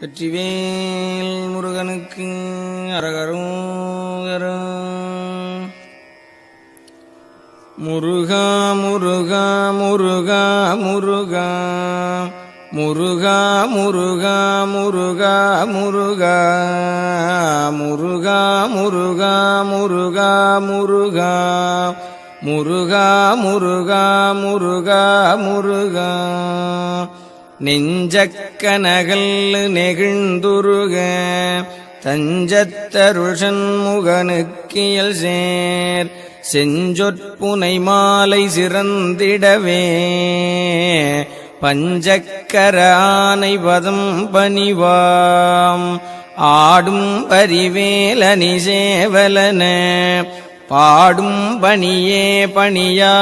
வெற்றிவேல் முருகனுக்கு அரகரும் முருகா முருகா முருகா முருகா. முருகா முருகா முருகா முருகா. முருகா முருகா முருகா முருகா. முருகா முருகா முருகா முருகா. நெஞ்சக்கனகல் நெகிழ்ந்துருக தஞ்சத்தருஷன் முகனுக்கியல் சேர் செஞ்சொற்புனை மாலை சிறந்திடவே பஞ்சக்கர ஆனை பதம் பணிவாம் ஆடும் பரிவேலனி சேவலன பாடும் பணியே பணியாயருள்வாய்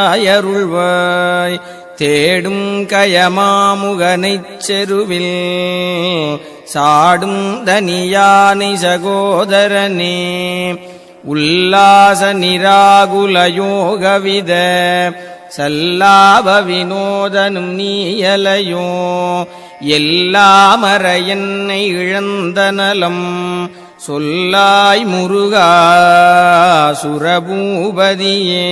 தேடும் கயமாமுகனைச் செருவில் சாடும் தனியானை சகோதரனே உல்லாச நிராகுலயோகவித சல்லாப வினோதனும் நீயலையோ எல்லாமற என்னை இழந்த நலம் சொல்லாய் முருகா சுரபூபதியே.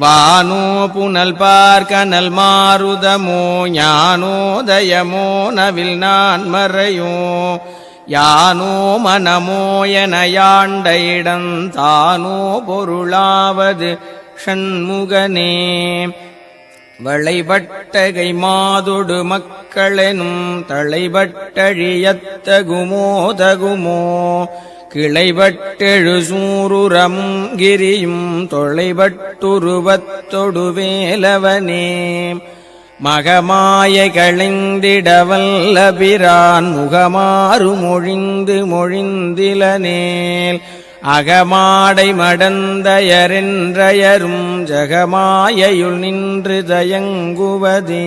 வானோ புனல் பார்க்கனல் மாறுதமோ ஞானோதயமோ நவில் நான் மறையோ. யானோ மனமோ என யாண்ட இடம் தானோ பொருளாவது ஷண்முகனே. வளைபட்டகை மாதொடு மக்களெனும் தளைபட்டழியத்தகுமோ தகுமோ. கிளைபட்டெழு சூருரமும் கிரியும் தொலைபட்டுருவத்தொடு வேலவனே மகமாய களைந்திடவல்ல முகமாறு மொழிந்து மொழிந்திலனேல். அகமாடை மடந்தயரென்றயரும் ஜகமாயையுள் நின்று தயங்குவதே.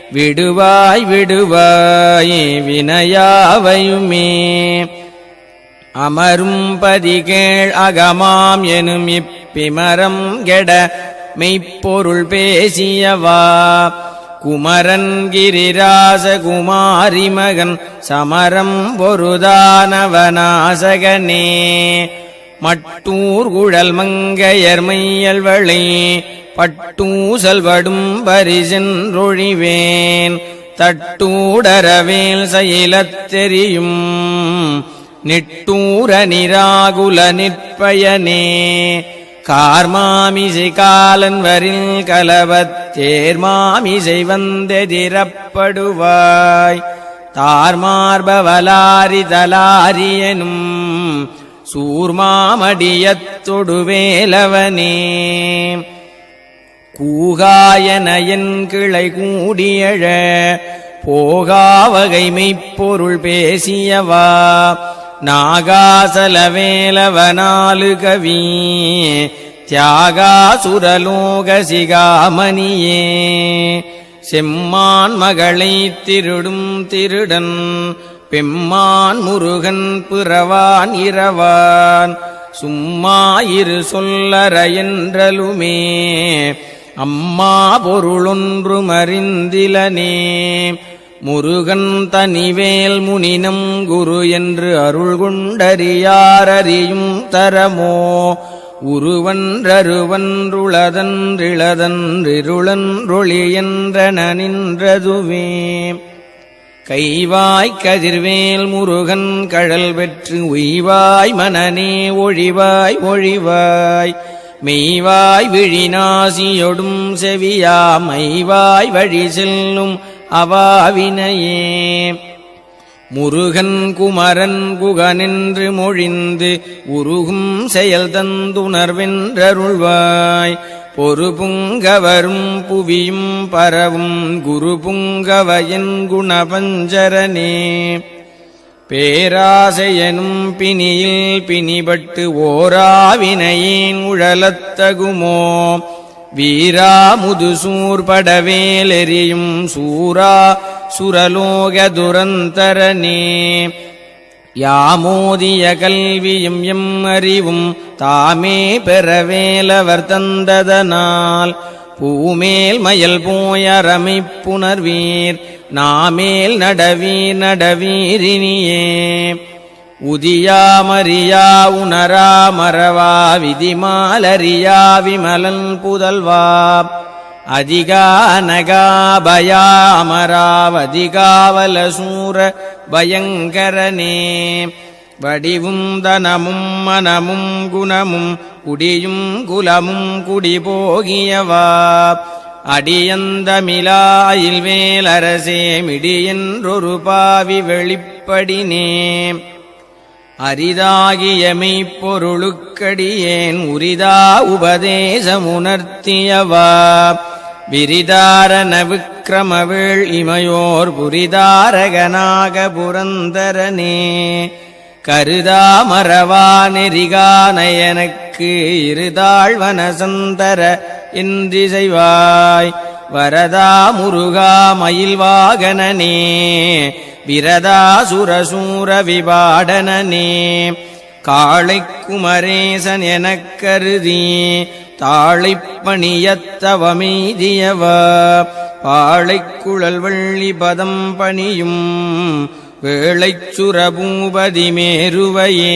விடுவாய் விடுவாய் வினையாவையுமே. அமரும் பதிகேள் அகமாம் எனும் இப்பிமரம் கெட மெய்ப்பொருள் பேசியவா. குமரன் கிரிராச குமாரி மகன் சமரம் பொருதானவனாசகனே. மட்டூர் குழல் மங்கையர் மையல் பட்டூசல்வடும் பரிசென்றொழிவேன் தட்டூடரவேல் செயலத்தெரியும் நிட்டூர நிராகுல நிற்பயனே. கார்மாமிசை காலன்வரில் கலவத்தேர்மாமிசை வந்தெதிரப்படுவாய். தார்மார்பவலாரி தலாரியனும் சூர்மாமடியத்தொடுவேலவனே கூகாயனையன் கிளை கூடியழ போகாவகை மெய்ப்பொருள் பேசியவா நாகாசலவேலவனாலு கவி தியாகாசுரலோக சிகாமணியே. செம்மான் மகளை திருடும் திருடன் பெம்மான் முருகன் பிறவான் இரவான் சும்மாயிரு சொல்லற என்றலுமே அம்மா பொருளொன்று மறிந்திலனே முருகன் தனிவேல் முனினம் குரு என்று அருள் கொண்டறியாரறியும் தரமோ. உருவன்றருவன்றுளதன்றிளதன்றிருளன்றொளியென்றன நின்றதுவே கைவாய் கதிர்வேல் முருகன் கழல் வெற்று உய்வாய் மனநே ஒழிவாய் ஒழிவாய். மெய்வாய் விழிநாசியொடும் செவியா மைவாய் வழி செல்லும் அவாவினையே. முருகன் குமரன் குகனின்று மொழிந்து உருகும் செயல் தந்துணர்வென்றருள்வாய். பொறு புங்கவரும் புவியும் பரவும் குரு புங்கவயன் குணபஞ்சரனே. பேராசையனும் பிணியில் பிணிபட்டு ஓராவினையின் உழலத்தகுமோ? வீரா முதுசூர் படவேலெறியும் சூரா சுரலோக துரந்தரனே. யாமோதிய கல்வியும் எம் அறிவும் தாமே பெறவேலவர் தந்ததனால் பூமேல் மயல் போயரமை புணர்வீர் நாமேல் நடவி நடவீரினியே உதியாமறியா உணரா மறவா விதிமாலறியா விமலன் புதல்வா. அதிகா நகாபயா அமராவதிகாவல சூர பயங்கரனே. வடிவும் தனமும் மனமும் குணமும் குடியும் குலமும் குடிபோகியவா போகியவா அடியந்தமிலாயில் வேலரசே மிடியென்றொரு பாவி வெளிப்படினே. அரிதாகிய மெய்ப்பொருளுக்கடியேன் உரிதா உபதேசமுணர்த்தியவா விரிதாரன விக்கிரமவேள் இமையோர் புரிதாரகனாக புரந்தரனே. கருதா மறவா நெறிகானயனக்கு இருதாழ்வன சந்தர என்றிசைவாய் வரதா முருகா மயில் மயில்வாகனனே விரதா சுரசூர விபாடனே காளை குமரேசன் எனக் கருதி தாழைப் பாழைக்குழல் வள்ளி பதம் பணியும் வேளைச்சுரபூபதி மேருவையே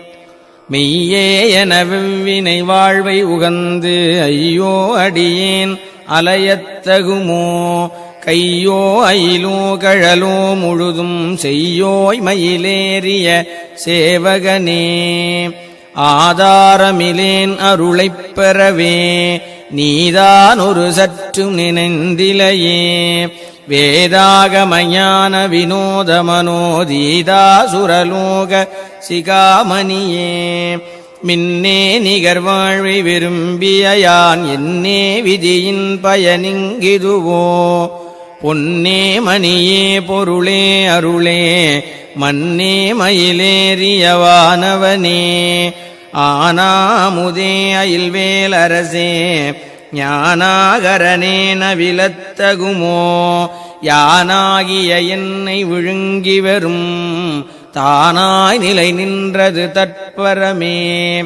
மெய்யே என வெவ்வினை வாழ்வை உகந்து ஐயோ அடியேன் அலையத்தகுமோ? கையோ அயிலோ கழலோ முழுதும் செய்யோய் மயிலேறிய சேவகனே. ஆதாரமிலேன் அருளைப் பெறவே நீதான் ஒரு சற்று நினைந்திலையே. வேதாகமயான வினோதமனோதீதா சுரலோக சிகாமணியே. மின்னே நிகர் வாழ்வை விரும்பிய யான் என்னே விதியின் பயனிங்கிதுவோ. பொன்னே மணியே பொருளே அருளே மன்னே மயிலேறியவானவனே ஆனாமுதே அயில்வேலரசே ஞானாகரனே நவிலத்தகுமோ. யானாகிய என்னை விழுங்கி வரும் தானாய் நிலை நின்றது தற்பரமே.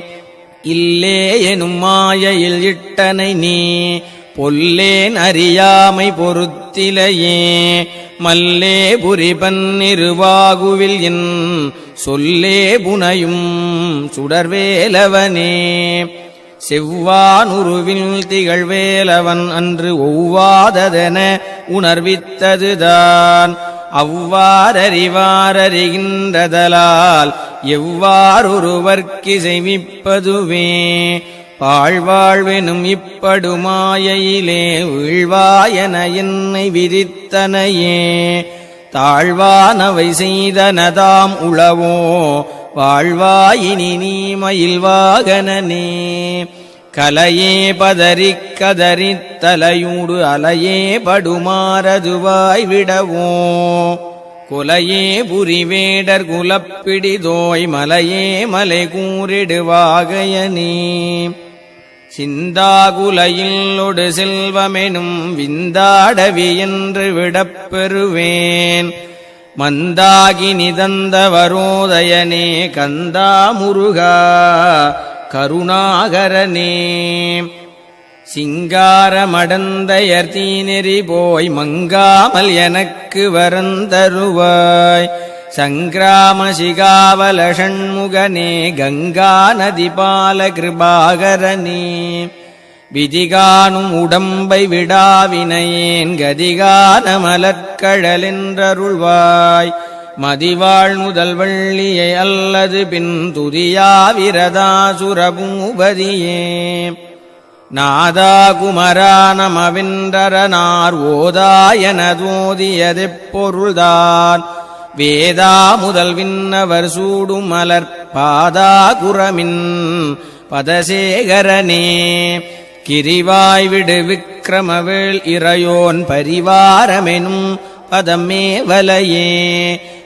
இல்லே எனும் மாயையில் இட்டனை நீ பொல்லேன் அறியாமை பொறுத்திலையே மல்லே புரிபன்னிருவாகுவில் என் சொல்லே புனையும் சுடர்வேலவனே. செவ்வானுருவில் திகழ்வேலவன் அன்று ஒவ்வாததென உணர்வித்ததுதான். அவ்வாறறிவாரறிகின்றதலால் எவ்வாறொருவர்க்கு பாழ்வாழ்வெனும் இப்படுமாயையிலே வீழ்வாயன என்னை விதித்தனையே. தாழ்வானவை செய்தனதாம் உளவோ? வாழ்வாயினி நீ மயில்வாகனனே. கலையே பதறி கதறி தலையூடு அலையே படுமாறதுவாய் விடவோ? குலையே புரிவேடர் குலப்பிடிதோய் மலையே மலை கூறிடுவாகையனே சிந்தாகுலையில் ஒடு செல்வமெனும் விந்தாடவி என்று விடப்பெறுவேன் மந்தாகி நிதந்த வரோதயனே கந்தா முருகா கருணாகரனே. சிங்காரமடந்தயர் தீநெறி போய் மங்காமல் எனக்கு வரந்தருவாய். சங்கிராம சிகாவல ஷண்முகனே கங்கா நதிபால கிருபாகரனே விதிகானும் உடம்பை விடாவினையேன் கதிகான மலர்கழலென்றருள்வாய் மதிவாழ் முதல் வள்ளியை அல்லது பின் துதியாவிரதாசுரபூபதியே நாதா குமரா நமவென்றரனார் ஓதாயனதோதியதெப் பொருள்தான். வேதா முதல் விண்ணவர் சூடும் மலர் பாதா குரமின் பதசேகரனே. கிரிவாய் விடு விக்கிரமவேள் இறையோன் பரிவாரமெனும் பதமே வலையே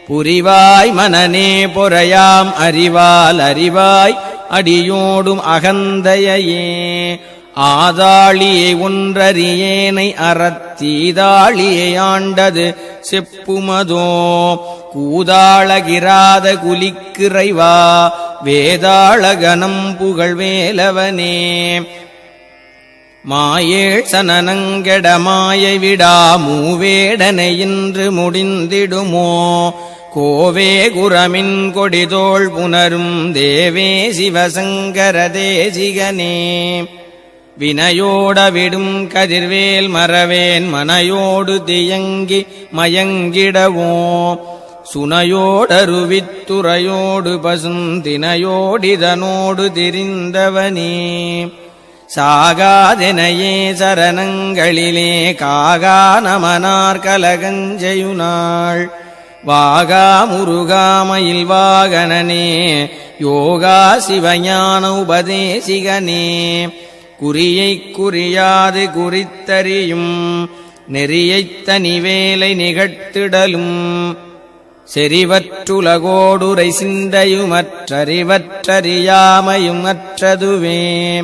புரிவாய் மனநே பொறையாம் அறிவால் அறிவாய் அடியோடும் அகந்தையே ஆதாளியை ஒன்றறியேனை அறத்தீதாளியை ஆண்டது செப்புமதோ. கூதாளகிராத குலிக்கிறைவா வேதாளகனம் புகழ்வேலவனே. மாயேழ் சனனங்கெட மாயை விடா மூவேடனை இன்று முடிந்திடுமோ. கோவே குரமின் கொடிதோள் புனரும் தேவே சிவசங்கர தேசிகனே. வினையோட விடும் கதிர்வேல் மறவேன் மனையோடு தியங்கி மயங்கிடவோ சுனையோடருவித்துறையோடு பசுந்தினையோடிதனோடு திரிந்தவனே. சாகாதெனையே சரணங்களிலே காகா நமனார் கலகஞ்செயுனாள் வாகா முருகாமயில் வாகனனே யோகா சிவஞான உபதேசிகனே. குறியை குறியாது குறித்தறியும் நெறியைத் தனிவேலை நிகழ்த்திடலும். செறிவற்றுலகோடுரை சிந்தையுமற்றறிவற்றறியாமையும் அற்றதுவே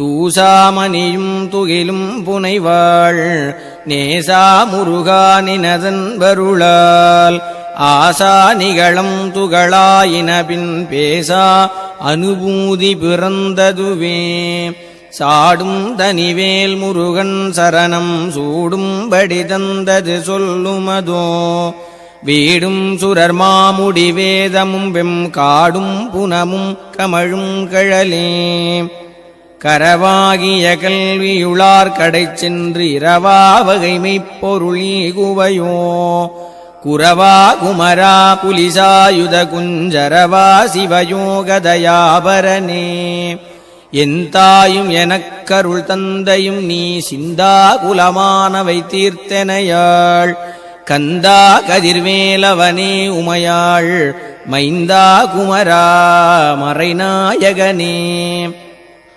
தூசாமணியும் துகிலும் புனைவாள். நேசா முருகானினதன் வருளால். ஆசா நிகழம் துகளாயினபின் பேசா அனுபூதி பிறந்ததுவே. சாடும் தனிவேல் முருகன் சரணம் சூடும்படி தந்தது சொல்லுமதோ. வீடும் சுரர் மாமுடி வேதமும் வெம் காடும் புனமும் கமழும் கழலே. கரவாகிய கல்வியுளார் கடை சென்று இரவா வகைமை பொருளீகுவையோ குரவா குமரா புலிசாயுத குஞ்சரவா சிவயோகதயாபரனே? என் தாயும் எனக்கருள் தந்தையும் நீ சிந்தா குலமானவை தீர்த்தனையாள். கந்தா கதிர்வேலவனே உமையாள். மைந்தா குமரா மறைநாயகனே.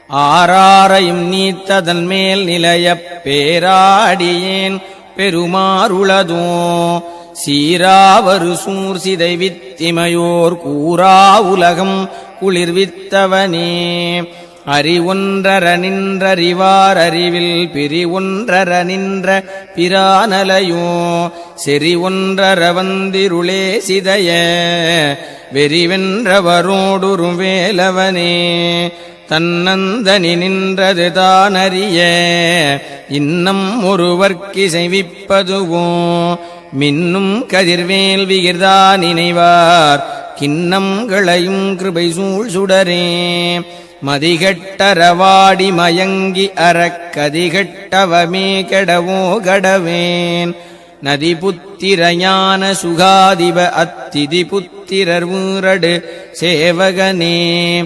ஆறாரையும் நீத்ததன் மேல் நிலையப் பேராடியேன் பெருமாறுளதோ. சீராவரு சூர் சிதை வித்திமையோர் கூறா உலகம் குளிர்வித்தவனே. அறிவொன்றர நின்றறிவார் அறிவில் பிரிவொன்றர நின்ற பிரானலையோ. செறி ஒன்றர வந்திருளே சிதைய வெறிவென்றவரோடுறும் வேலவனே. தன்னந்தனி நின்றது தானறிய. இன்னம் ஒருவர்க்கு செய்விப்பதுவோ மின்னும் கதிர்வேல் விகிர்தா நினைவார். கிண்ணங்களையும் கிருபை சூழ் சுடரே. மதிகட்டரவாடி மயங்கி அறக்கதிகட்டவமே கெடவோ கடவேன். நதி புத்திரயான சுகாதிப அத்திதி புத்திரர் ஊரடு சேவகனே.